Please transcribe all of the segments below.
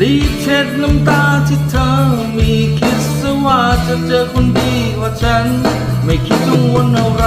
รีบเช็ดน้ำตาที่เธอมีคิดซะว่าจะเจอคนดีกว่าฉัน ไม่คิดจ้องวนอะไร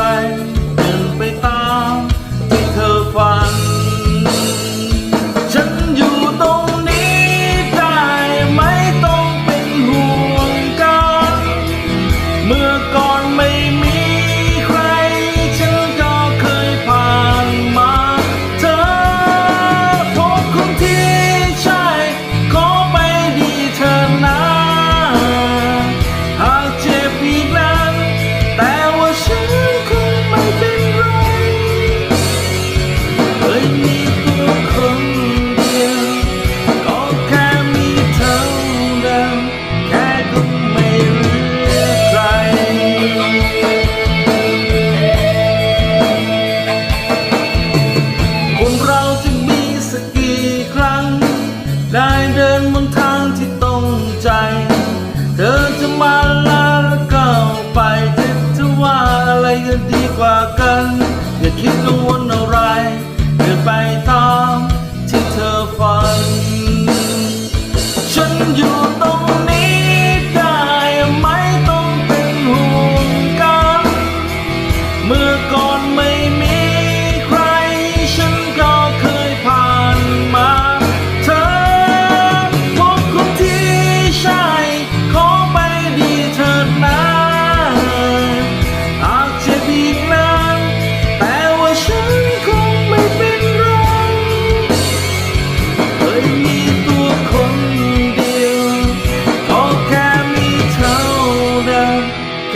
คนเราจะมีสักกี่ครั้ง ได้เดินบนทางที่ตรงใจ เธอจะมาลาแล้วก็ไปแต่จะว่าอะไรก็ดีกว่ากัน อย่าคิดกังวลอะไรเดินไปต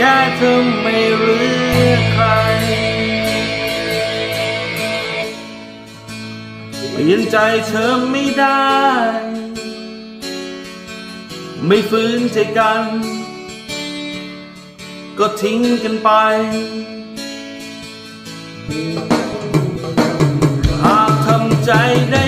แค่เธอไม่เหลือใครเปลี่ยนใจเธอไม่ได้ ไม่ฝืนใจกัน ก็ทิ้งกันไปหากทำใจได้